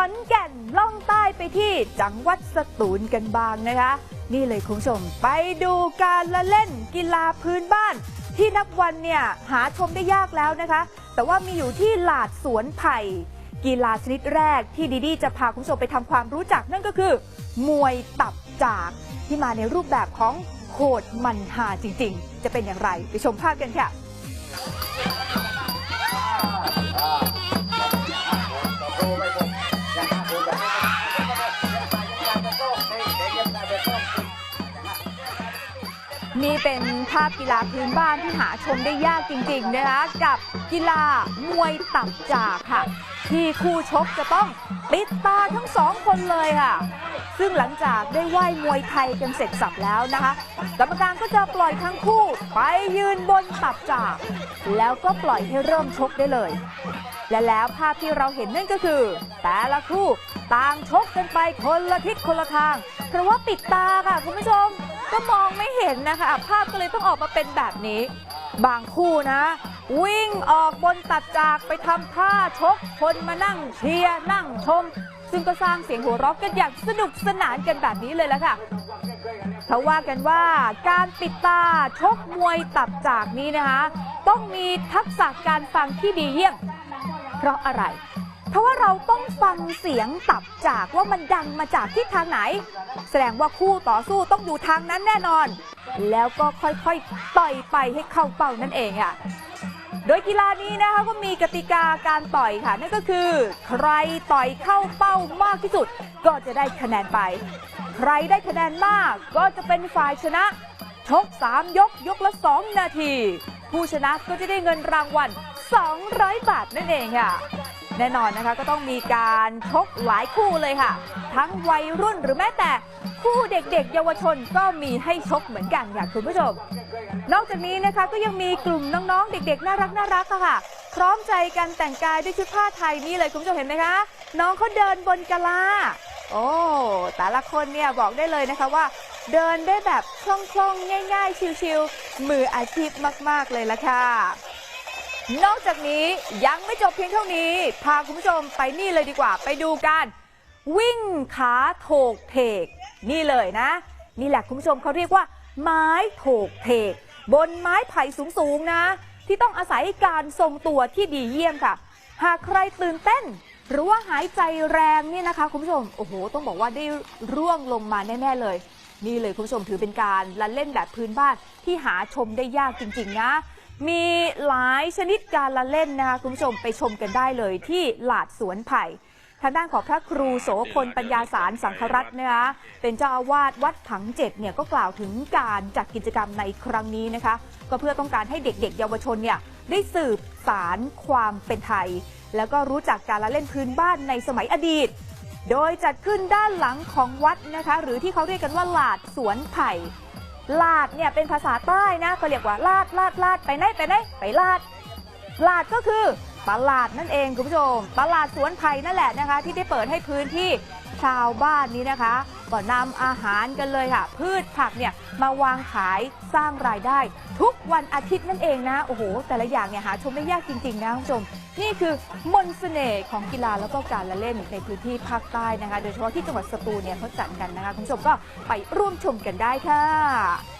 อนแก่นล่องใต้ไปที่จังหวัดสตูลกันบ้างนะคะ นี่เลยคุณผู้ชมไปดูการละเล่นกีฬาพื้นบ้าน ที่นับวันเนี่ยหาชมได้ยากแล้วนะคะ แต่ว่ามีอยู่ที่หลาดสวนไผ่กีฬาชนิดแรกที่ดีดีจะพาคุณผู้ชมไปทำความรู้จักนั่นก็คือ มวยตับจากที่มาในรูปแบบของโหดมันหาจริง ๆ จะเป็นอย่างไร ไปชมภาพกันค่ะ นี่เป็นภาพกีฬาพื้นบ้านที่หาชมได้ยากจริงๆนะคะกับกีฬามวยตับจากค่ะ ที่คู่ชกจะต้องปิดตาทั้งสองคนเลยค่ะ ซึ่งหลังจากได้ไหว้มวยไทยกันเสร็จสับแล้วนะคะกรรมการก็จะปล่อยทั้งคู่ไปยืนบนตับจาก แล้วก็ปล่อยให้เริ่มชกได้เลย และแล้วภาพที่เราเห็นนั่นก็คือ แต่ละคู่ต่างชกกันไปคนละทิศคนละทาง เพราะว่าปิดตาค่ะคุณผู้ชม ก็มองไม่เห็นนะคะ ภาพก็เลยต้องออกมาเป็นแบบนี้ บางคู่นะ วิ่งออกบนตัดจากไปทำท่าชกคนมานั่งเชียร์นั่งชม ซึ่งก็สร้างเสียงหัวเราะกันอย่างสนุกสนานกันแบบนี้เลยละค่ะเขาว่ากันว่าการปิดตาชกมวยตับจากนี้นะคะ ต้องมีทักษะการฟังที่ดีเยี่ยม เพราะอะไร เพราะว่าเราต้องฟังเสียงตับจากว่ามันดังมาจากทิศทางไหน แสดงว่าคู่ต่อสู้ต้องอยู่ทางนั้นแน่นอน แล้วก็ค่อยๆต่อยไปให้เข้าเป้านั่นเองค่ะโดยกีฬานี้นะคะก็มีกติกาการต่อยค่ะ นั่นก็คือ ใครต่อยเข้าเป้ามากที่สุด ก็จะได้คะแนนไป ใครได้คะแนนมากก็จะเป็นฝ่ายชนะชก3ยกยกละ 2 นาที ผู้ชนะก็จะได้เงินรางวัล 200 บาทนั่นเองค่ะ แน่นอนนะคะก็ต้องมีการชกหลายคู่เลยค่ะ ทั้งวัยรุ่นหรือแม้แต่คู่เด็กๆ เยาวชนก็มีให้ชกเหมือนกันค่ะคุณผู้ชม นอกจากนี้นะคะก็ยังมีกลุ่มน้องๆ เด็กๆ น่ารักน่ารักค่ะ พร้อมใจกันแต่งกายด้วยชุดผ้าไทยนี่เลยคุณผู้ชมเห็นไหมคะ น้องเขาเดินบนกะลา โอ้แต่ละคนเนี่ยบอกได้เลยนะคะว่า เดินได้แบบคล่องๆ ง่าย ๆ ชิวๆมืออาชีพมาก ๆเลยละค่ะ นอกจากนี้ยังไม่จบเพียงเท่านี้ พาคุณผู้ชมไปนี่เลยดีกว่า ไปดูกันวิ่งขาโถกเถกนี่เลยนะ นี่แหละคุณผู้ชมเขาเรียกว่า ไม้โถกเถกบนไม้ไผ่สูงๆนะ ที่ต้องอาศัยการทรงตัวที่ดีเยี่ยมค่ะ หากใครตื่นเต้น หรือว่าหายใจแรงนี่นะคะ คุณผู้ชมโอ้โห ต้องบอกว่าได้ร่วงลงมาแน่ๆเลย นี่เลยคุณผู้ชมถือเป็นการละเล่นแบบพื้นบ้านที่หาชมได้ยากจริง ๆ นะ มีหลายชนิดการละเล่นนะคะคุณผู้ชมไปชมกันได้เลยที่หลาดสวนไผ่ทางด้านของพระครูโสพลปัญญาสารสังฆรัตน์นะคะเป็นเจ้าอาวาสวัดผังเจ็ดเนี่ยก็กล่าวถึงการจัดกิจกรรมในครั้งนี้นะคะ ก็เพื่อต้องการให้เด็กๆ เยาวชนเนี่ยได้สืบสารความเป็นไทย แล้วก็รู้จักการละเล่นพื้นบ้านในสมัยอดีต โดยจัดขึ้นด้านหลังของวัดนะคะ หรือที่เขาเรียกกันว่าหลาดสวนไผ่ ลาดเนี่ยเป็นภาษาใต้นะเขาเรียกว่าลาดลาดลาดไปไหนไปไหนไปลาด ลาดก็คือตลาดนั่นเองคุณผู้ชมตลาดสวนไผ่นั่นแหละนะคะ ที่ได้เปิดให้พื้นที่ชาวบ้านนี้นะคะ ก็นำอาหารกันเลยค่ะ พืชผักเนี่ยมาวางขายสร้างรายได้ ทุกวันอาทิตย์นั่นเองนะ โอ้โห แต่ละอย่างเนี่ยหาชมได้ยากจริงๆนะคุณผู้ชม นี่คือมนต์เสน่ห์ของกีฬาแล้วก็การละเล่นในพื้นที่ภาคใต้นะคะ โดยเฉพาะที่จังหวัดสตูลเนี่ยเขาจัดกันนะคะคุณผู้ชมก็ไปร่วมชมกันได้ค่ะ